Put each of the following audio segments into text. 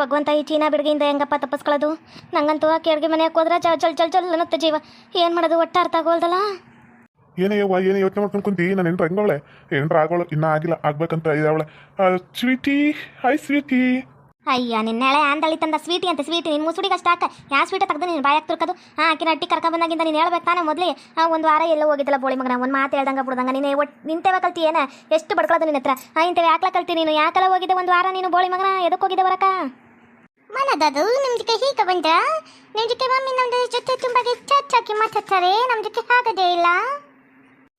ಭಗವಂತ ಈ ಚೀನಾ ಬಿಡುಗೆಯಿಂದ ಹೆಂಗಪ್ಪ ತಪ್ಪಿಸ್ಕೊಳ್ಳೋದು? ನಂಗಂತೂ ಆಕೆ ಅಡುಗೆ ಮನೆಗೆ ಹೋದ್ರೆ ಜಲ್ ಜಲ್ ಜಲ್ ಜಲ್ ಅನ್ನತ್ತೆ ಜೀವ. ಏನು ಮಾಡೋದು? ಒಟ್ಟ ಅರ್ಥ ಆಗೋಲ್ದಲ್ಲ? ಏನೇ ಯವ್ವ ಏನೇ ಯೋಚನೆ ಮಾಡ್ಕೊಂಡು ಕುಂತಿ? ನಾನು ಹೆಂಡ್ರ ಹೆಂಗವಳೆ? ಹೆಂಡ್ರ ಆಗೋಳು ಇನ್ನೂ ಆಗಿಲ್ಲ ಆಗ್ಬೇಕಂತ ಇದಾವಳೆ ಸ್ವೀಟಿ ಹಾಯ್ ಸ್ವೀಟಿ. ಅಯ್ಯ ನಿನ್ನೆಳೆ ಆಂದಳಿ ತಂದ ಸ್ವೀಟಿ ಅಂತ ಸ್ವೀಟಿ. ನಿನ್ನ ಮುಸುಡಿಗೆ ಅಷ್ಟು ಹಾಕ. ಯಾವ ಸ್ವೀಟ ತೆಗೆದು ನೀನು ಬಾಯಾಗ ತುರ್ಕೋದು? ಹಾಂ ಆಕಿನ ಅಟ್ಟಿ ಕರ್ಕ ಬಂದಾಗಿಂದ ನೀನು ಹೇಳ್ಬೇಕು ತಾನೆ ಮೊದಲೇ? ಒಂದು ವಾರ ಎಲ್ಲ ಹೋಗಿದ್ದಲ್ಲ ಬೋಳಿ ಮಗನ. ಒಂದು ಮಾತು ಹೇಳ್ದಂಗೆ ಬಿಡ್ದಂಗೆ. ನೀನು ಒಟ್ಟು ನಿಂತೇವ ಕಲ್ತಿ ಏನ? ಎಷ್ಟು ಬಡ್ಕೊಳ್ಳೋದು ನಿನ್ನ ಹತ್ರ? ಹಾಂ ಇಂತೇವೆ ಯಾಕೆ ಕಲ್ತಿ ನೀನು? ಯಾಕಲ್ಲ ಹೋಗಿದ್ದೆ ಒಂದು ವಾರ ನೀನು ಬೋಳಿ ಮಗನ? ಎದಕ್ಕೆ ಹೋಗಿದ್ದೆ ಬರಕ ಮನದದು ನಮ್ಮ ಜೊತೆ ಹೀಗೆ ಬಂದ? ನಿಮ್ಮ ಜೊತೆ ಮಮ್ಮಿ ನಮ್ಮ ಜೊತೆ ತುಂಬ ಹೆಚ್ಚಾಗಿ ಮಾತಾಡ್ತಾರೆ. ನಮ್ಮ ಜೊತೆ ಆಗದೇ ಇಲ್ಲ.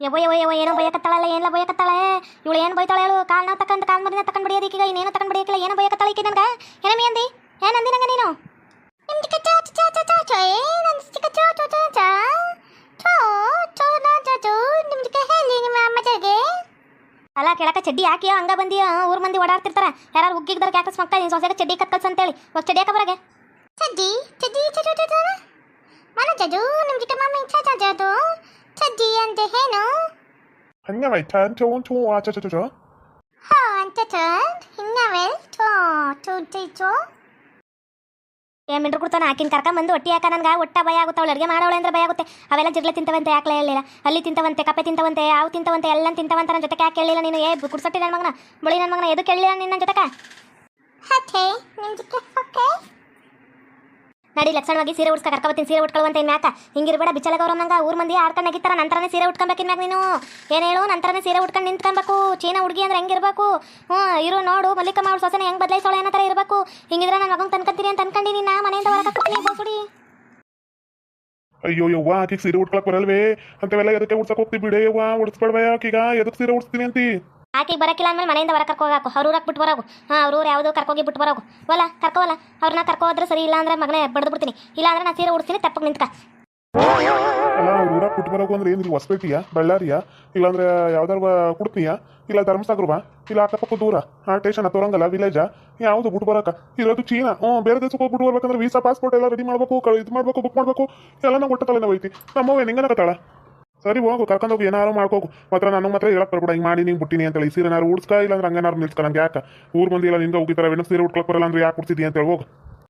ಯವ ಯವ ಯವ ಏನೋ ಬಯಕತ್ತಾಳಲ್ಲ ಏನೆಲ್ಲ ಬಯಕತ್ತಾಳೆ? ಇವಳು ಏನು ಬೈತಾಳೆ ಹೇಳು? ಕಾಲ್ನ ತಕ್ಕಂತ ಕಾಲ್ ಮರಿನ ತಕೊಂಡ್ ಬಿಡಿಯೋದು ಈಗ ಇನ್ನೇನು ತಕೊಂಡ್ ಬಿಡಿಯಕ್ಕಿಲ್ಲ ಏನೋ ಬಯಕತ್ತಾಳೆ ಈಕೆ ನನಗೆ? ಏನಮ್ಮಿ ಅಂದಿ? ಏನಂದಿ ನಂಗೆ ನೀನು? ನಿಮ್ಮ ಜೊತೆ ಯಾಕ ಚಡ್ಡಿ ಹಾಕಿ ಹಂಗ ಬಂದಿ? ಊರ್ ಮಂದಿ ಓಡಾಡ್ತಿರ್ತಾರ. ಯಾರು ಹುಗ್ಗಿಗ್ದಾರ ಯಾಕೆ ಮಕ್ಕ ನೀನು ಸೊಸೆಗೆ ಚಡ್ಡಿ ಕತ್ಕಲ್ಸ್ ಅಂತೇಳಿ. ಇವಾಗ ಚಡ್ಡಿ ಹಾಕಬರಾಗೆ ಚಡ್ಡಿ ಚಡ್ಡಿ ಚಡ್ಡಿ ಮನ ಜಜು ನಿಮ್ ಜೊತೆ ಮಮ್ಮ ಇಂಚ ಜಜದು ಚಡ್ಡಿ ಅಂತ ಏನು? ಹಂಗೆ ಮೈ ಟನ್ ಟು ಟು ಆ ಚ ಚ ಚ ಹಾ ಅಂತ ಟನ್ ಹಿಂಗೆ ವೆಲ್ ಟು ಟು ಟು ಏ, ಮಿಂಡ್ರು ಕೊಡ್ತಾನೆ, ಆಕಿನ ಕರ್ಕ ಬಂದು ಒಟ್ಟಿ ಹಾಕ ನನಗೆ, ಒಟ್ಟ ಭಯ ಆಗುತ್ತೆ, ಅವಳು ಅಡುಗೆ ಮಾಡೋಳೆ ಅಂದ್ರೆ ಭಯ ಆಗುತ್ತೆ. ಅವೆಲ್ಲ ಜಿರ್ಲೆ ತಿಂತವಂತೆ ಯಾಕೆ ಹೇಳಿಲ್ಲ ಅಲ್ಲಿ ತಿಂತವಂತೆ, ಕಪ್ಪೆ ತಿಂತವಂತೆ ಯಾವ ತಿಂತವಂತೆ ಎಲ್ಲ ತಿಂತವಂತ ನನ್ನ ಜೊತೆ ಯಾಕೆ ಹೇಳಿಲ್ಲ ನೀನು? ಏ ಕುಡ್ಸಟ್ಟಿ ನನ್ನ ಮಗನ. ಬಳಿ ನನ್ನ ಮಗನ ಎದು ಕೇಳಿಲ್ಲ ನಿನ್ನ ಜೊತೆಕ ಹತ್ತೆ ನಿಮ್ಮ ಜೊತೆ ಓಕೆ ನಡಿ ಲಕ್ಷಣವಾಗಿ ಸೀರೆ ಉಡ್ಸ್ಕ, ಕರ್ಕೊಬತ್ತೀನಿ, ಸೀರೆ ಉಟ್ಕೊಳ್ಳುವಂತ ಇನ್ಯಾಕ ಹಿಂಗಿರ್ಬೇಡ ಬಿಚ್ಚಲ ಗೌರವ ನಂಗ. ಊರ್ ಮಂದಿ ಆಡ್ಕೊಂಡು ನಗಿತಾರ ನಂತರನೇ ಸೀರೆ ಉಟ್ಕೊಬೇಕಿನ್ ಇನ್ಮ್ಯಾಗ ನೀನು. ಏನು ಹೇಳು, ನಂತರನೇ ಸೀರೆ ಉಟ್ಕೊಂಡು ನಿಂತ್ಕೊಬೇಕು. ಚೀನಾ ಹುಡುಗಿ ಅಂದ್ರೆ ಹೆಂಗಿರ್ಬೇಕು ಹ್ಞೂ, ಇರು ನೋಡು, ಮಲ್ಲಿಕ ಮಾಡು ಸೊಸೆನ ಹೆಂಗ್ ಬದಲಾಯಿಸೋಳೆ ಅನ್ನೋ ಥರ ಇರಬೇಕು. ಹಿಂಗಿದ್ರೆ ನನ್ನ ಮಗಂಗೆ ತನ್ಕಂತೀರಿ ಅಂತ ಅನ್ಕೊಂಡಿ ನಿನ್ನ ಮನೆಯಿಂದ ಹೊರಗೆ ಅಯ್ಯೋ, ಯವ್ವ, ಆಕಿಗೆ ಸೀರೆ ಉಟ್ಕೊಳಕ್ ಬರಲ್ವೇ? ಅಂತವೆಲ್ಲ ಎದಕ್ಕೆ ಉಡ್ಸಕ್ ಹೋಗ್ತಿ ಬಿಡೆ, ಯವ್ವ ಉಡ್ಸ್ಬೇಡ್ವ ಆಕೀಗ? ಎದಕ್ಕೆ ಸೀರೆ ಉಡ್ಸ್ತೀನಿ ಅಂತಿ? ಆಕೆಗೆ ಬರಕಿಲ್ಲ ಅಂದ್ಮೇಲೆ ಮನೆಯಿಂದ ಹೊರ ಕರ್ಕೋಗಾಕು. ಅವ್ರ ಊರಾಗ ಬಿಟ್ಟು ಬರೋಗು. ಹಾಂ, ಅವ್ರ ಊರು ಯಾವುದು ಕರ್ಕೋಗಿ ಬಿಟ್ಟು ಬರೋಗು. ವಲ್ಲ, ಕರ್ಕೋವಲ್ಲ. ಅವ್ರನ್ನ ಕರ್ಕೋ ಹೋದ್ರೆ ಸರಿ, ಇಲ್ಲ ಅಂದ್ರೆ ಮಗನೇ ಬಡ್ದು ಬಿಡ್ತೀನಿ. ಇಲ್ಲ ಅಂದ್ರೆ ನಾನು ಸೀರೆ ಉಡ್ತೀನಿ ತಪ್ಪಗೆ ನಿಂತ್ಕ. ಅಲ್ಲ, ಅವ್ರ ಬಿಟ್ಟು ಬರೋಕು ಅಂದ್ರೆ ಏನಿಲ್ಲ ಬಳ್ಳಾರಿಯಾ ಬಳ್ಳಾರಿಯ? ಇಲ್ಲಾಂದ್ರೆ ಯಾವ್ದಾರು ಕುಡ್ತೀಯ ಇಲ್ಲ ಧರ್ಮಸಾಗರವಾ? ಇಲ್ಲ ಅಕ್ಕಪಕ್ಕ ದೂರ? ಆ ಸ್ಟೇಷನ್ ತೋರಂಗಲ್ಲ ವಿಲೇಜ್ ಯಾವುದು ಬಿಟ್ಟು ಬರಕ? ಇರೋದು ಚೀನಾ. ಹ್ಞೂ, ಬೇರೆ ದೇಶಕ್ಕೆ ಹೋಗ್ಬಿಟ್ಟು ಬರ್ಬೇಕಂದ್ರೆ ವೀಸಾ ಪಾಸ್ಪೋರ್ಟ್ ಎಲ್ಲ ರೆಡಿ ಮಾಡಬೇಕು ಇದು ಮಾಡ್ಬೇಕು ಬುಕ್ ಮಾಡಬೇಕು. ಎಲ್ಲ ಒಟ್ಟ ತಲೆನೋವು ಐತಿ. ನಮ್ಮವ್ವ ನಿಂಗನಕತ್ತಾಳ ಸರಿ ಹೋಗು ಕರ್ಕೊಂಡು ಹೋಗಿ ಏನಾರು ಮಾಡ್ಕೋಗು ಮಾತ್ರ ನನಗೆ ಮಾತ್ರ ಹೇಳಕ್ ಬರ್ಬೇಡ ಹಿಂಗೆ ಮಾಡಿ ನೀನು ಬಿಟ್ಟಿನಿ ಅಂತೇಳಿ ಈ ಸೀರೆ ಏನಾರು ಉಡ್ಸ್ಕ ಇಲ್ಲಾಂದ್ರೆ ಹಂಗೇನಾರು ನಿಲ್ಸ್ಕ ನಂಗೆ ಯಾಕೆ ಊರು ಬಂದಿಲ್ಲ ನಿಂಗೆ ಹೋಗಿತಾರೆ ಏನೋ ಸೀರೆ ಉಟ್ಕೊಳಕ್ ಬರಲ್ಲ ಅಂದ್ರೆ ಯಾಕೆ ಕೊಡ್ತಿದ್ದಿ ಅಂತೇಳಿ ಹೋಗು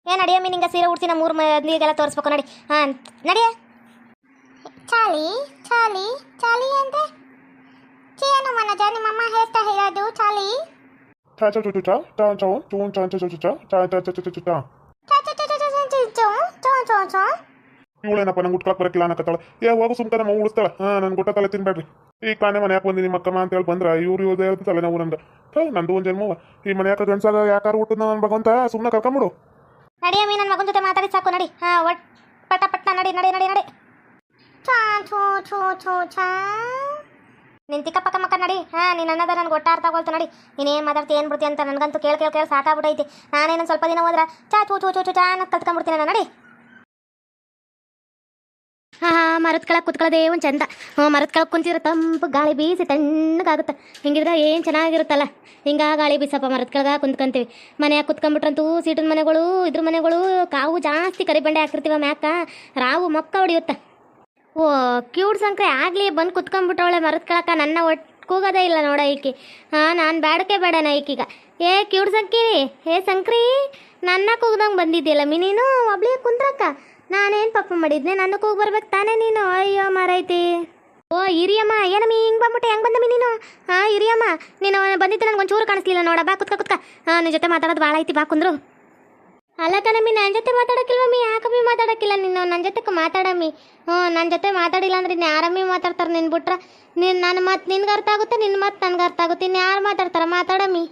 ಏ ನಡಿಯಮ್ಮಿ ನಿಂಗೆ ಸೀರೆ ಉಡ್ಸಿ ನಮ್ಮ ಮೂರು ಮಂದಿಗೆಲ್ಲ ತೋರಿಸ್ಬೇಕು ನಡಿ ಹಾಂ ನಡಿಯ ಚಾಲಿ ಚಾಲಿ ಚಾಲಿ ಅಂದ್ರೆ ಚೇನು ಮನಜ ನಿಮ್ಮಮ್ಮ ಹೇಳ್ತಾ ಹೇಳೋದು ಚಾಲಿ ಚಾ ಚಾ ಚು ಚು ಚಾ ಚೂನ್ ಚಾ ಚಾ ಚು ಚು ಚಾ ಚಾ ಚಾ ಚಾ ಚಾ ಚಾ ಚಾ ಚಾ ಚಾ ಚಾ ಚಾ ಚಾ ಚಾ ಚಾ ಚಾ ಚಾ ಚಾ ಇವಳೇನಪ್ಪ ನಂಗೆ ಉಟ್ಕೊಳಕ್ ಬರಕಿಲ್ಲ ಅನ್ನಕತ್ತಾಳ. ಏ, ಹೋಗು ಸುಮ್ಕ, ನಮ್ಮ ಉಳಿಸ್ತಾಳ. ಹಾ, ನನ್ ಗುಟ್ಟ ತಲೆ ತಿನ್ಬೇಡ್ರಿ. ಈಗ ತಾನೇ ಮನ್ಯಾಗ ಬಂದಿ ನಿಮ್ಮ ಅಕ್ಕಮ್ಮ ಅಂತ ಹೇಳಿ ಬಂದ್ರ, ಇವ್ರು ಇವ್ರು ಹೇಳ್ತಿ ತಲೆ ನಾವು ನಂದು ಹೇ ನಂದು ಒಂದು ಜನ್ಮವ. ಈ ಮನ್ಯಾಗ ಗಂಡ್ಸಾಗ ಯಾಕಾರ ಹುಟ್ಟದ ನನ್ನ ಭಗವಂತ ಸುಮ್ಮನೆ ಕರ್ಕೊಂಬಿಡು. ನಡಿಯಮ್ಮಿ ನನ್ನ ಮಗನ ಜೊತೆ ಮಾತಾಡಿ ಸಾಕು, ನಡಿ. ಹಾ, ಒಟ್, ಪಟ ಪಟ್ಟ ನಡಿ ನಡಿ ನಡಿ ನಡಿ. ಚಾ ಚೋ ಛೋ ಛೋ ನಿನ್ ತಿಕ್ಕ ಪಕ್ಕ ಮಕ್ಕ ನಡಿ. ಹಾ, ನೀನು ಅನ್ನದ ನನಗೆ ಒಟ್ಟ ಅರ್ಥ ನಡಿ. ನೀನೇನು ಮಾತಾಡ್ತಿ, ಏನು ಬಿಡ್ತಿ ಅಂತ ನನಗಂತೂ ಕೇಳಿ, ಕೇಳ್, ಕೇಳಿ ಸಾಕಾಗ್ಬಿಟ್ಟೈತಿ ನಾನೇನು ಸ್ವಲ್ಪ ದಿನ ಹೋದ್ರ ಚಾ ಚೂ ಚೂ ಚೂ ಚೂ ಚಾ ಅನ್ನೋದು ಕಲ್ತ್ಕೊಂಡ್ಬಿಡ್ತೀನಿ ನಾನು, ನಡಿ. ಮರದ ಕೆಳಗೆ ಕುತ್ಕೊಳ್ಳೋದೇ ಒಂದು ಚಂದ. ಮರದ ಕೆಳಗೆ ಕುಂತಿದ್ರೆ ತಂಪು ಗಾಳಿ ಬೀಸಿ ತಣ್ಣಗಾಗುತ್ತೆ. ಹಿಂಗಿದ್ರೆ ಏನು ಚೆನ್ನಾಗಿರುತ್ತಲ್ಲ? ಹಿಂಗ ಗಾಳಿ ಬೀಸಪ್ಪ ಮರದ ಕೆಳಗೆ ಕುಂತ್ಕೊಂತೀವಿ. ಮನೆಯಾಗ ಕುತ್ಕೊಂಡ್ಬಿಟ್ರಂತೂ ಸೀಟಿನ ಮನೆಗಳು, ಇದ್ರ ಮನೆಗಳು ಕಾವು ಜಾಸ್ತಿ ಕರಿಬಂಡೆ ಹಾಕಿರ್ತೀವ ಮ್ಯಾಕ? ರಾವು ಮೊಕ್ಕ ಹೊಡಿಯುತ್ತೆ. ಓ ಕ್ಯೂಡ್ ಸಂಕ್ರೆ ಆಗಲಿ ಬಂದು ಕುತ್ಕೊಂಡ್ಬಿಟ್ಟವಳೆ ಮರದ ಕೆಳಕ ನನ್ನ ಒಟ್ಟು ಕೂಗೋದೇ ಇಲ್ಲ ನೋಡ ಈಕಿ. ಹಾಂ, ನಾನು ಬೇಡಕ್ಕೆ ಬೇಡನ ಈಕೀಗ. ಏ ಕ್ಯೂಡ್ ಸಂಕ್ರಿ, ಏ ಸಂಕ್ರಿ, ನನ್ನ ಕೂಗ್ದಂಗೆ ಬಂದಿದ್ದೀಯಲ್ಲ ಮೀನೇನು ನೀನು ಒಬ್ಳಿಗೆ ಕುಂದ್ರಕ್ಕ. ನಾನೇನು ಪಾಪ ಮಾಡಿದ್ನೆ? ನನ್ನ ಕೂಗ್ ಬರ್ಬೇಕು ತಾನೇ ನೀನು? ಅಯ್ಯೋ ಮಾರೈತಿ ಓ, ಹಿರಿಯಮ್ಮ ಏನಮ್ಮಿ ಹಿಂಗೆ ಬಂದ್ಬಿಟ್ಟೆ, ಹೆಂಗೆ ಬಂದಮ್ಮಿ ನೀನು? ಹಾಂ ಹಿರಿಯಮ್ಮ, ನೀನು ಬಂದಿದ್ದೆ ನನಗೆ ಒಂಚೂರು ಕಾಣಿಸ್ಲಿಲ್ಲ, ನೋಡ, ಬಾ, ಕುತ್ಕ ಕುತ್ಕ. ಹಾಂ ನಿನ್ನ ಜೊತೆ ಮಾತಾಡೋದು ಭಾಳ ಐತಿ, ಬಾ, ಕುಂದ್ರು. ಅಲ್ಲ ಕಣಮ್ಮಿ ನನ್ನ ಜೊತೆ ಮಾತಾಡೋಕ್ಕಿಲ್ವಮ್ಮಿ ಯಾಕಮ್ಮಿ ಮಾತಾಡೋಕ್ಕಿಲ್ಲ ನೀನು? ನನ್ನ ಜೊತೆ ಮಾತಾಡಮ್ಮಿ ಹ್ಞೂ ನನ್ನ ಜೊತೆ ಮಾತಾಡಿಲ್ಲ ಅಂದ್ರೆ ಇನ್ನು ಯಾರಮ್ಮಿ ಮಾತಾಡ್ತಾರೆ ನಿನ್ನ ಬಿಟ್ರೆ? ನೀನು ನನ್ನ ಮಾತು ನಿನ್ಗೆ ಅರ್ಥ ಆಗುತ್ತೆ ನಿನ್ನ ಮಾತು ನನಗೆ ಅರ್ಥ ಆಗುತ್ತೆ ಇನ್ನು ಯಾರು ಮಾತಾಡ್ತಾರೆ? ಮಾತಾಡಮ್ಮಿ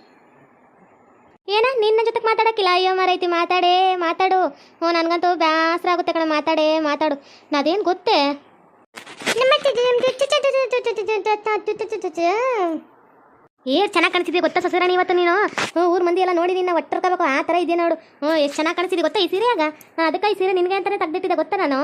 ಏನ ನಿನ್ನ ಜೊತೆಗೆ ಮಾತಾಡಕ್ಕಿಲ್ಲ ಅಯ್ಯೋ ಮಾರೈತಿ ಮಾತಾಡೇ ಮಾತಾಡು ಓ ನನಗಂತೂ ಬೇಸರ ಆಗುತ್ತೆ ಕಣ ಮಾತಾಡೇ ಮಾತಾಡು ನಾದೇನು ಗೊತ್ತೇ ಏ ಚೆನ್ನಾಗಿ ಕಾಣಿಸಿದ್ಯಾ ಗೊತ್ತಾ ಸೊಸೆರಾಣಿ ಇವತ್ತು ನೀನು ಹ್ಞೂ ಊರು ಮಂದಿ ಎಲ್ಲ ನೋಡಿ ನಿನ್ನ ಒಟ್ಟರ್ಕೋಬೇಕು ಆ ತರ ಇದೆ ನೋಡು ಹ್ಞೂ ಎಷ್ಟು ಚೆನ್ನಾಗಿ ಕಾಣಿಸಿದ್ಯಾ ಗೊತ್ತಾ ಈ ಸೀರೆಯಾಗ ಅದಕ್ಕೆ ಈ ಸೀರೆ ನಿನಗೆ ಅಂತಾನೆ ತೆಗ್ದಿಟ್ಟಿದೆ ಗೊತ್ತಾ ನಾನು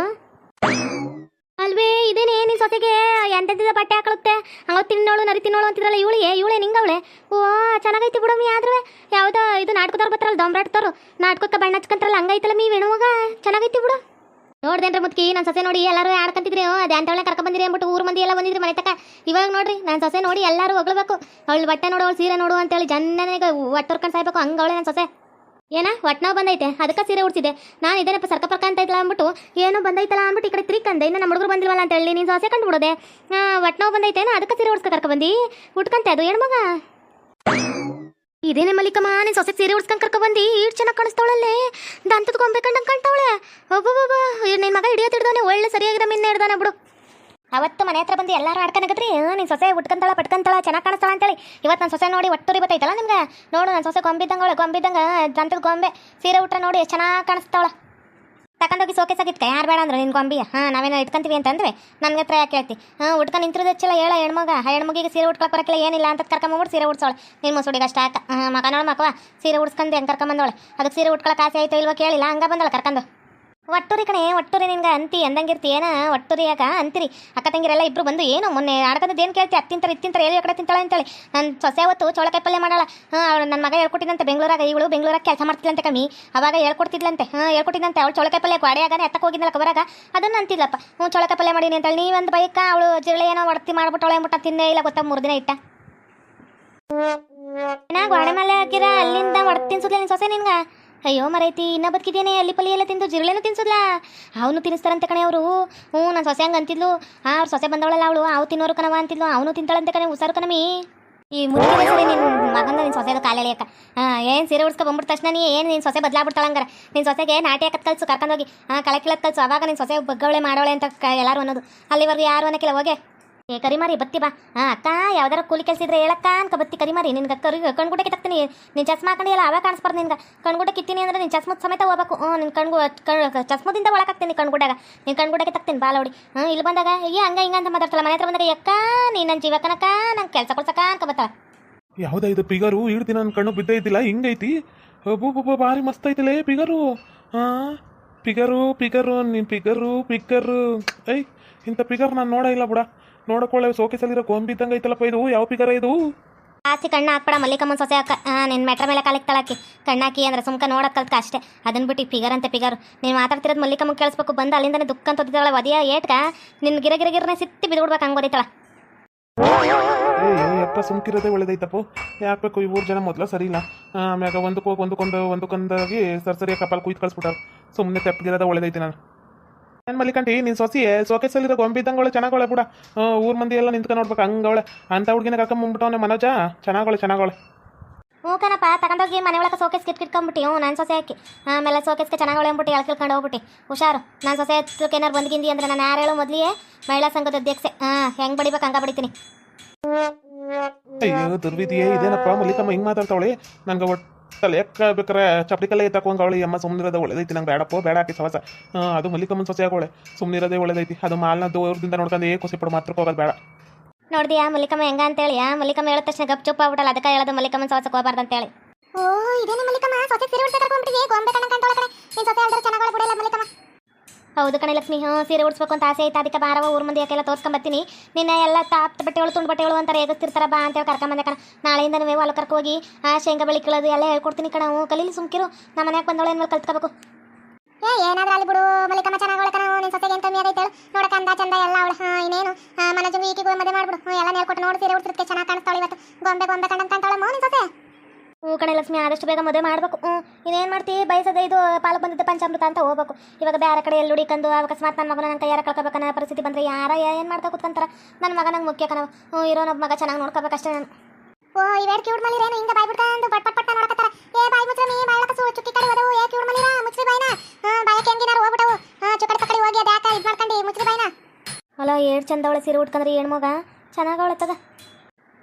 ಅಲ್ವೇ, ಇದೇನೇ ನಿನ್ನ ಸೊಸೆಗೆ? ಎಂತೆಂತಿದ ಬಟ್ಟೆ ಹಾಕೊಳುತ್ತೆ? ಹಂಗ ತಿನ್ನೋಳು, ನರಿ ತಿನ್ನೋಳು ಅಂತಿದ್ರಲ್ಲ ಇವಳೆ? ನಿಂಗವಳೆ? ಓ, ಚೆನ್ನಾಗೈತಿ ಬಿಡಮ್ಮಿ ಆದ್ರೆ ಯಾವುದೋ ಇದು ನಾಟಕದವ್ರು ಬರ್ತಾರಲ್ಲ ದೊಂಬ್ರಾಟ್ತವ್ರು ನಾಟಕಕ್ಕೆ ಬಣ್ಣ ಹಚ್ಕೊಂತಾರಲ್ಲ, ಹಂಗೈತಲ್ಲ ಮೀ, ವೇಣುವಾಗ? ಚೆನ್ನಾಗೈತಿ ಬಿಡು. ನೋಡ್ದೇನ್ರಿ ಮುತ್ಕಿ ನನ್ನ ಸೊಸೆ ನೋಡಿ ಎಲ್ಲರೂ ಆಡ್ಕೊಂತಿದ್ರಿ ಅದೇ ಅಂತವಳೆ ಕರ್ಕೊಂಡ್ ಬಂದಿರಿ ಅಂದ್ಬಿಟ್ಟು ಊರು ಮಂದಿ ಎಲ್ಲ ಬಂದಿದ್ರಿ ಮನೆ ತಕ. ಇವಾಗ ನೋಡ್ರಿ ನನ್ನ ಸೊಸೆ ನೋಡಿ ಎಲ್ಲರೂ ಹೊಗಳ್ಬೇಕು. ಅವಳು ಬಟ್ಟೆ ನೋಡು, ಅವಳು ಸೀರೆ ನೋಡು ಅಂತೇಳಿ ಜನನಿಗೆ ಒಟ್ಟರ್ಕೊಂಡು ಸಾಯ್ಬೇಕು. ಅವಳೆ ನನ್ನ ಸೊಸೆ. ಏನ? ಒಟ್ನಾವ್ ಬಂದೈತೆ. ಅದಕ್ಕೆ ಸೀರೆ ಉಡ್ಸಿದೆ. ನಾನು ಇದೇನಪ್ಪ ಸರ್ಕ ಪರ್ಕ ಅಂತ ಇದ್ಲ ಅಂದ್ಬಿಟ್ಟು, ಏನೋ ಬಂದೈತಲ್ಲ ಅಂದ್ಬಿಟ್ಟು ಈ ಕಡೆ ತಿರ್ಕಂದೆ ಇನ್ನು ನಮ್ಮ ಹುಡುಗರು ಬಂದಿಲ್ವಲ್ಲ ಅಂತ ಹೇಳಿ ನೀನು ಸೊಸೆ ಕಂಡು ಬಿಡೋದೆ ಬಂದೈತೆ ಅದಕ್ಕೆ ಸೀರೆ ಉಡ್ಸ್ಕ ಕರ್ಕ ಬಂದಿ? ಉಟ್ಕಂತೆ ಅದು, ಏನು ಹೆಣ್ಮಗ ಇದೇನೆ ಮಲ್ಲಿಕಮ್ಮ, ನೀನು ಸೊಸೆ ಸೀರೆ ಉಡ್ಸ್ಕೊಂಡ್ ಕರ್ಕ ಬಂದಿ? ಈಟ್ ಚೆನ್ನಾಗಿ ಕಾಣಿಸ್ತಾವಳಲ್ಲೇ ದಂತದ ಗೊಂಬೆ ಕಂಡಂಗ್ ಕಾಣ್ತಾವಳೆ. ಒಬ್ಬೊಬ್ಬ ನಿನ್ ಮಗ ಹಿಡಿಯೋ ತಿಡ್ದವನೇ ಒಳ್ಳೆ ಸರಿಯಾಗಿರೋ ಮಿನ್ನೆ ಹಿಡ್ದಾನೆ ಬಿಡು. ಅವತ್ತು ಮನೆ ಹತ್ರ ಬಂದು ಎಲ್ಲರೂ ಆಡ್ಕನಗದ್ರಿ ನಿನ್ ಸೊಸೆ ಉಟ್ಕಂತಾಳ, ಪಟ್ಕಂತಾಳ, ಚೆನ್ನಾಗಿ ಕಾಣಿಸ್ತಾಳ ಅಂತೇಳಿ. ಇವತ್ತು ನನ್ನ ಸೊಸೆ ನೋಡಿ ಒಟ್ಟುರಿ ಬತ್ತೈತಲ್ಲ ನಿಮ್ಗೆ? ನೋಡು ನನ್ನ ಸೊಸೆ ಗೊಂಬಿದ್ದಂಗೆ ಗೊಂಬಿದ್ದಂಗೆ ದಂತದ ಗೊಂಬೆ. ಸೀರೆ ಉಟ್ರೆ ನೋಡಿ ಎಷ್ಟು ಚೆನ್ನಾಗಿ ಕಾಣಿಸ್ತಾವಳ ತಕೊಂಡೋಗಿ ಸೋಕೆ ಆಗಿತ್ತು ಯಾರು ಬೇಡ ಅಂದ್ರೆ ನಿನ್ ಗೊಂಬಿ ಹಾಂ, ನಾವೇನೋ ಇಟ್ಕೊಂತೀವಿ ಅಂತಂದ್ರೆ ನನಗೆ ಹತ್ರ ಯಾಕೆ ಹೇಳ್ತಿ ಹಾಂ ಉಟ್ಕೊಂಡು ನಿಂತಿರೋದಚ್ಚಲ್ಲ, ಹೇಳ ಹೆಣ್ಮಗ. ಹೆಣ್ಮಗಿಗೆ ಸೀರೆ ಉಟ್ಕೊಳಕ್ಕೆ ಬರಕ್ಕಿಲ್ಲ ಏನಿಲ್ಲ ಅಂತ ಕರ್ಕೊಂಬಂದ್ಬಿಟ್ಟು ಸೀರೆ ಉಡ್ಸೋಳೆ ನಿನ್ನ ಮುಸುಡಿಗೆ ಅಷ್ಟ ಹಾಕ. ಹಾಂ ಮಗ ನೋಡು ಮಕ್ಕವ ಸೀರೆ ಉಡ್ಸ್ಕೊಂಡು ಹೆಂಗೆ ಕರ್ಕೊಂಬಂದವಳೆ. ಅದಕ್ಕೆ ಸೀರೆ ಉಟ್ಕೊಳಕ್ಕೆ ಆಸೆ ಆಯ್ತು ಇಲ್ವೋ ಕೇಳಿಲ್ಲ, ಹಂಗೆ ಬಂದಳ ಕರ್ಕೊಂಡು ಒಟ್ಟುರಿ ಕಣೆ, ಒಟ್ಟುರಿ ನಿನ್ಗೆ ಅಂತಿ, ಅಂದಂಗಿರ್ತಿ, ಏನ? ಒಟ್ಟುರಿ ಯಾಕ ಅಂತಿರಿ. ಅಕ್ಕ ತಂಗಿರೆಲ್ಲ ಇಬ್ರು ಬಂದು, ಏನು ಮೊನ್ನೆ ಏನು ಕೇಳ್ತಿ? ಅತ್ತಿಂತಾರೆ, ಇತ್ತಿಂತಾರೆ, ಎಲ್ಲಿ ಕಡೆ ತಿಂತಾಳೆ? ಅಂತೇಳಿ. ನನ್ನ ಸೊಸೆ ಅವತ್ತು ಚೋಳಕಾಯಿ ಪಲ್ಯ ಮಾಡಲ್ಲ ಅವಳು ನನ್ನ ಮಗ ಹೇಳ್ಕೊಟ್ಟಿದ್ದಂತೆ ಬೆಂಗಳೂರಾಗ. ಇವಳು ಬೆಂಗಳೂರಾಗ ಕೆಲಸ ಮಾಡ್ತಿದ್ಲಂತೆ ಕಮ್ಮಿ. ಅವಾಗ ಹೇಳ್ಕೊಡ್ತಿದ್ಲಂತೆ. ಹಾಂ ಹೇಳ್ಕೊಟ್ಟಿದ್ದಂತೆ ಅವಳು ಚೋಳಕಾಯಿ ಪಲ್ಯ ಗಾಡಿಯಾಗಾನೆ ಎತ್ತಕ್ಕೆ ಹೋಗಿದ್ದಲ್ಲ ಕಬರಾಗ. ಅದನ್ನ ಅಂತಿದ್ಲಪ್ಪ. ಹ್ಞೂ, ಚೋಳಕಾಯಿ ಪಲ್ಯ ಮಾಡೀನಿ ಅಂತೇಳಿ. ನೀವೊಂದು ಬೈಕ, ಅವಳು ಜಿರಳೆ ಏನೋ ಒಡ್ತಿ ಮಾಡ್ಬಿಟ್ಟವಳೆ ಮುಟ್ಟ ತಿನ್ನೇ ಇಲ್ಲ ಗೊತ್ತಾ? ಮೂರು ದಿನ ಇಟ್ಟ. ನಾ ಗೋಡೆ ಮೇಲೆ ಹಾಕಿರ? ಅಲ್ಲಿಂದ ಒಡ್ತಿನ ತಿನ್ಸುದ್ಲ ನಿನ್ ಸೊಸೆ ನಿನ್ಗ? ಅಯ್ಯೋ ಮರೈತಿ, ಇನ್ನ ಬದುಕಿದ್ದೇನೆ, ಅಲ್ಲಿ ಪಲ್ಲಿ ಎಲ್ಲ ತಿಂದು ಜಿರಳೆನೂ ತಿನ್ಸುದ್ಲ. ಅವನು ತಿನ್ನಿಸ್ತಾರಂತೆ ಕಣೆ ಅವರು. ಹ್ಞೂ ನನ್ನ ಸೊಸೆ ಹಂಗೆ ಅಂತಿದ್ಲು. ಆ, ಅವ್ರ ಸೊಸೆ ಬಂದವಳಲ್ಲ ಅವಳು. ಅವು ತಿನ್ನೋರು ಕಣವ ಅಂತಿದ್ಲು. ಅವನು ತಿಂತಾಳಂತೆ ಕಣೆ, ಉಸಾರು ಕಣಮಿ. ಈ ಸರಿ ನಿನ್ನ ಮಗನ ನಿನ್ನ ಸೊಸೆದು ಕಾಲೆಳೆಯಕ್ಕ ಹಾಂ ಏನು ಸೀರೆ ಉಡ್ಸ್ಕೊ ಬಂದ್ಬಿಟ್ಟು ತಕ್ಷಣ ನೀ? ಏನು ನಿನ್ನ ಸೊಸೆ ಬದಲಾಗ್ಬಿಡ್ತಾಳಂಗಾರ ನಿನ್ನ ಸೊಸೆಗೆ ನಾಟಿ ಹಾಕತ್ ಕಲ್ಸು ಕರ್ಕೊಂಡೋಗಿ. ಹಾಂ ಕಳೆ ಕೀಳತ್ ಕಲ್ಸು ಅವಾಗ ನಿನ್ನ ಸೊಸೆ ಬಗ್ಗವಳೆ ಮಾಡೋಳೆ ಅಂತ ಎಲ್ಲರೂ ಅನ್ನೋದು. ಅಲ್ಲಿವರೆಗೂ ಯಾರು ಅನ್ನಕ್ಕಿಲ್ಲ ಹೋಗೆ. ಏ ಕರಿಮಾರಿ ಬತ್ತಿ ಬಾ. ಹಾಂ ಅಕ್ಕ, ಯಾವ್ದಾರ ಕೂಲಿ ಕೆಲಸ ಇದ್ರೆ ಹೇಳಕ್ಕ ಅನ್ಕ ಬತ್ತಿ. ಕರಿಮಾರಿ ನಿನ್ಗೆ ಕರಿ ಕಣ್ಗುಟಕ್ಕೆ ತಕ್ತೀನಿ ನೀನು ಚಸ್ಮಾ ಹಾಕೊಂಡಿಲ್ಲ ಅವಾಗ ಕಾಣಿಸ್ಬಾರ್ದು ನಿನ್ಗೆ. ಕಣ್ಗುಟ ಇತ್ತೀನಿ ಅಂದ್ರೆ ನೀನು ಚಸ್ಮದ ಸಮೇತ ಹೋಗ್ಬೇಕು. ಹ್ಞೂ ನಿನ್ ಕಣ್ಗು, ಕಣ್, ಚಸ್ಮದಿಂದ ಹಾಕ್ತೀನಿ ಕಣ್ಗುಡಾಗ ನಿನ್ ಕಣ್ಗುಡಕ್ಕೆ ತಗ್ತೀನಿ ಬಾಲ ಹೊಡಿ ಹ್ಞೂ ಇಲ್ಲಿ ಬಂದಾಗ ಈ ಹಂಗ, ಹಿಂಗ ಅಂತ ಮಾತಾಡ್ತಲ್ಲ ಮನೆ ಹತ್ರ ಬಂದಾಗ ಅಕ್ಕ ನೀ ನನ್ನ ಜೀವಕನಕ್ಕ, ನಂಗೆ ಕೆಲಸ ಕೊಡ್ಸಕ್ಕ ಅನ್ಕ ಬತ್ತಾಳ ಯಾವ್ದಾ ಇದು ಪಿಗರು? ಇಡ್ತಿ ನನ್ನ ಕಣ್ಣು ಬಿದ್ದೈತಿಲ್ಲ ಹಿಂಗೈತಿ? ಒಬ್ಬೊಬ್ಬ ಭಾರಿ ಮಸ್ತ್ ಐತಿಲೇ, ಪಿಗರು. ಹಾಂ ಪಿಗರು ಪಿಗರು, ನಿನ್ ಪಿಗರು ಪಿಗರು ಐ ಇಂಥ ಪಿಗರ್ ನಾನು ನೋಡ ಇಲ್ಲ ಬಿಡ. ನೋಡಕೊಳ್ಳೆ ಸೋಕೆಸಲ್ಲಿರೋ ಗೊಂಬಿದ್ದಂಗೆ ಐತಲ್ಲಪ್ಪ ಇದು? ಯಾವ ಪಿಗರ ಇದು? ಆಸಿ ಕಣ್ಣ ಹಾಕ್ಬೇಡ ಮಲ್ಲಿಕಮ್ಮನ ಸೊಸೆ ಅಕ್ಕ. ನಿನ್ನ ಮೆಟ್ರ ಮೇಲೆ ಕಾಲಿಗೆ ತಳಾಕಿ ಕಣ್ಣಾಕಿ ಅಂದ್ರೆ ಸುಮ್ಕ ನೋಡೋದ್ ಕಲ್ತ್ಕ ಅಷ್ಟೇ. ಅದನ್ನ ಬಿಟ್ಟು ಫಿಗರ್ ಅಂತ ಫಿಗರ್. ನೀನು ಮಾತಾಡ್ತಿರೋದು ಮಲ್ಲಿಕಮ್ಮ ಕೇಳಿಸ್ಬೇಕು ಬಂದು ಅಲ್ಲಿಂದ ದುಃಖ ಅಂತ ಒದ್ದಿದ್ದಾಳೆ ಒದಿಯ ಏಟ್ಕ ನಿನ್ನ ಗಿರ ಗಿರ ಗಿರನೆ ಸಿತ್ತಿ ಬಿದ್ಬಿಡ್ಬೇಕು ಹಂಗೆ ಓದಿತಾಳ ಏ ಯಪ್ಪ ಸುಮ್ಕಿರೋದೇ ಒಳ್ಳೇದೈತಪ್ಪ ಯಾಕಬೇಕು ಈ ಊರು ಜನ ಮೊದಲ ಸರಿ ಇಲ್ಲ ಆಮ್ಯಾಗ ಒಂದು ಹೋಗಿ ಒಂದಕ್ಕೊಂದು ಒಂದಕ್ಕೊಂದಾಗಿ ಸರ್ ಸರಿಯಾಗಿ ಕಪಾಲ್ ಕುಯ್ತು ಕಳ್ಸ್ಬಿಟ್ಟಾರ. ಸುಮ್ಮನೆ ತೆಪ್ಪಗಿರೋದೇ ಒಳ್ಳೇದೈತಿ ನಾನು. ಏನು ಮಲ್ಲಿಕಂಟಿ ನೀನು ಸೊಸಿ ಸೋಕೆಸಲ್ಲಿರೋ ಗೊಂಬಿದ್ದಂಗಳು ಚೆನ್ನಾಗವಳೆ ಬಿಡ. ಊರ್ ಮಂದಿ ಎಲ್ಲ ನಿಂತ್ಕೊಂಡು ನೋಡ್ಬೇಕು. ಹಂಗವಳೆ ಅಂತ ಹುಡುಗಿನ ಕರ್ಕೊಂಬಂದ್ಬಿಟ್ಟವನೆ ಮನೋಜ. ಚೆನ್ನಾಗವಳೆ ಚೆನ್ನಾಗವಳೆ ಹ್ಞೂ ಕಣಪ್ಪ ತಗೊಂಡೋಗಿ ಮನೆ ಒಳಗೆ ಸೋಕೆಸ್ ಕಿಟ್ ಕಿಟ್ಕೊಂಬಿಟ್ಟು ಹ್ಞೂ ನನ್ನ ಸೊಸೆ ಹಾಕಿ. ಆಮೇಲೆ ಸೋಕೆಸ್ಗೆ ಚೆನ್ನಾಗಿ ಅಂದ್ಬಿಟ್ಟು ಎಳ್ಕಿಳ್ಕೊಂಡು ಹೋಗ್ಬಿಟ್ಟು. ಹುಷಾರು. ನನ್ನ ಸೊಸೆ ಹತ್ರಕ್ಕೆ ಏನಾರು ಬಂದ್ಗಿಂದಿ ಅಂದ್ರೆ ನಾನು ಯಾರು ಹೇಳೋ ಮೊದಲಿಯೇ ಮಹಿಳಾ ಸಂಘದ ಅಧ್ಯಕ್ಷೆ. ಹಾಂ ಹೆಂಗೆ ಬಡಿಬೇಕು ಹಂಗೆ ಬಡಿತೀನಿ. ಅಯ್ಯೋ ದುರ್ವಿಧಿಯೇ ಇದೇನಪ್ಪ ಮಲ್ಲಿಕಮ್ಮ ಹಿಂಗೆ ಮಾತಾಡ್ತಾವಳೆ? ನನಗೆ ಒಟ್ಟಲ್ಲಿ ಯಾಕೆ ಬೇಕಾರೆ ಚಪ್ಪಡಿ ಕಲ್ಲ ಎತ್ತಾಕೊಂಡ್ ಅವಳಿ ಅಮ್ಮ ಸುಮ್ಮನಿರೋದೇ ಒಳ್ಳೇದೈತಿ ನಂಗೆ ಬೇಡಪ್ಪ ಬೇಡ ಹಾಕಿ ಸವಸ ಹಾಂ ಅದು ಮಲ್ಲಿಕಮ್ಮನ ಸೊಸೆ ಆಗೋಳೆ ಸುಮ್ಮನಿರೋದೇ ಒಳ್ಳೇದೈತಿ ಅದು ಮಾಲ್ನ ದೂರದಿಂದ ನೋಡ್ಕೊಂಡು ಏ ಖುಷಿ ಪಡು ಮಾತ್ರ ಹೋಗೋದು ಬೇಡ. ನೋಡಿದ್ಯಾ ಮಲ್ಲಿಕಮ್ಮ ಹೆಂಗ ಅಂತೇಳಿ ಆ ಮಲ್ಲಿಕಮ್ಮ ಹೇಳಿದ ತಕ್ಷಣ ಗಪ್ ಚುಪ್ ಆಗ್ಬಿಟ್ಟಲ್ಲ ಅದಕ್ಕೆ ಹೇಳೋದು ಮಲ್ಲಿಕಮ್ಮನ ಸವಸಕ್ಕೆ ಹೋಗಬಾರ್ದು ಅಂತೇಳಿ. ಓ ಇದೇನೇ ಮಲ್ಲಿಕಮ್ಮ? ಸೊಸೆ ಸೀರೆ ಉಡ್ಸ ಕರ್ಕೊಂಡ್ಬಿಟ್ಟಿದೆ ಗೊಂಬೆ ಕಣ್ಣ ಕಂಟೋಳ ಕಡೆ ನಿನ್ ಸೊಸೆ ಅಲ್ದ್ರೆ ಚೆನ್ನಾಗಿ ಬಿಡಲ್ಲ ಮಲ್ಲಿಕಮ್ಮ. ಹೌದು ಕಣೆ ಲಕ್ಷ್ಮಿ ಹ್ಞೂ ಸೀರೆ ಉಡ್ಸ್ಬೇಕು ಅಂತ ಆಸೆ ಐತೆ. ಅದಕ್ಕೆ ಬಾರವ ಊರ್ ಮಂದಿ ಯಾಕೆಲ್ಲ ತೋರ್ಸ್ಕೊಂಬತ್ತೀನಿ ನಿನ್ನ ಎಲ್ಲ ತಾಪ್ತ ಬಟ್ಟೆಗಳು, ತುಂಡು ಬಟ್ಟೆಗಳು ಅಂತಾರೆ ಹೇಗಿರ್ತಾರ ಬಾ ಅಂತೇಳಿ ಕರ್ಕೊಂಬಂದೆ ಕಣ. ನಾಳೆಯಿಂದ ನೀವು ಹೊಲ ಕರ್ಕೊ ಹೋಗಿ, ಆ, ಶೇಂಗಾ ಬಳಿ ಕೀಳೋದು ಎಲ್ಲ ಹೇಳ್ಕೊಡ್ತೀನಿ ಕಣ ಹ್ಞೂ. ಕಲೀಲಿ ಸುಮ್ಕಿರು, ನಮ್ಮ ಮನ್ಯಾಗ ಬಂದವಳು ಏನು ಕಲ್ತ್ಕೋಬೇಕು. ಏ, ಏನಾದ್ರೂ ಅಲ್ಲಿ ಬಿಡು, ಮಲ್ಲಿಕಮ್ಮ ಚೆನ್ನಾಗಿ ಕಣ ನಿನ್ ಸೊಸೆಗೆ ಅಂತ ಕಮ್ಮಿ ಆಗೈತೆ ನೋಡಕ ಅಂದ ಚಂದ ಎಲ್ಲ ಅವಳು. ಹಾ, ಇನ್ನೇನು? ಮನಜು ಈಕಿಗೂ ಮದುವೆ ಮಾಡ್ಬಿಡು. ಎಲ್ಲ ನೇಳ್ಕೊಟ್ಟು ನೋಡಿ, ಸೀರೆ ಉಡ್ಸಕ್ಕೆ ಚೆನ್ನಾಗಿ ಕಾಣಿಸ್ತಾಳೆ ಇವತ್ತು. ಗೊಂಬೆ ಗೊಂಬೆ ಕಂಡಂತ ಅಂತಾಳೆ ಮೋ ನಿನ್ನ ಸೊಸೆ? ಹ್ಞೂ ಕಣೆ ಲಕ್ಷ್ಮಿ ಆದಷ್ಟು ಬೇಗ ಮದುವೆ ಮಾಡಬೇಕು. ಹ್ಞೂ ಇನ್ನೇನು ಮಾಡ್ತಿ? ಬಯಸದ ಇದು ಪಾಲು ಬಂದಿದ್ದ ಪಂಚಾಮೃತ ಅಂತ ಹೋಗ್ಬೇಕು. ಇವಾಗ ಬೇರೆ ಕಡೆ ಎಲ್ಲಿ ಹುಡಿಕೊಂಡು ಅಕಸ್ಮಾತ್ ನನ್ನ ಮಗನ ನನ್ನ ಕೈಯಾರ ಕಳ್ಕೊಬೇಕನ್ನ ಪರಿಸ್ಥಿತಿ ಬಂದರೆ ಯಾರ ಏನು ಮಾಡ್ತಾ ಕೂತ್ಕೊಂತಾರ? ನನ್ನ ಮಗ ನಂಗೆ ಮುಖ್ಯ ಕಣವ ಹ್ಞೂ ಇರೋನೊಬ್ಬ ಮಗ ಚೆನ್ನಾಗಿ ನೋಡ್ಕೋಬೇಕಷ್ಟೇ ನಾನು. ಓ ಇವೇಡ್ ಕ್ಯೂಡ್ ಮಲ್ಲಿರೇನು ಹಿಂಗೆ ಬಾಯ್ ಬಿಡ್ಕೊಂಡು ಪಟ್ ಪಟ್ ಪಟ್ ನೋಡಕತ್ತಾರ ಏ ಬಾಯ್ ಮುಚ್ರ ನೀ ಬಾಯ್ ಸು ಚುಕ್ಕಿ ಕಡೆ ಹೋದವು. ಏ ಕ್ಯೂಡ್ ಮಲ್ಲಿರ ಮುಚ್ರಿ ಬಾಯ್ನ. ಹಾ ಬಾಯಕ್ಕೆ ಹೆಂಗಿನಾರು ಹೋಗ್ಬಿಟ್ಟವು. ಹಾ ಚುಕಡೆ ಪಕ್ಕಡಿ ಹೋಗಿ ಅದ್ಯಾಕ ಇದು ಮಾಡ್ಕೊಂಡು ಮುಚ್ರಿ ಬಾಯ್ನ. ಅಲ್ಲ ಏಳು ಚಂದ ಅವಳೆ ಸೀರೆ ಉಟ್ಕೊಂಡ್ರೆ ಏನು ಮಗ ಚೆನ್ನಾಗಿ ಅವಳತ್ತದ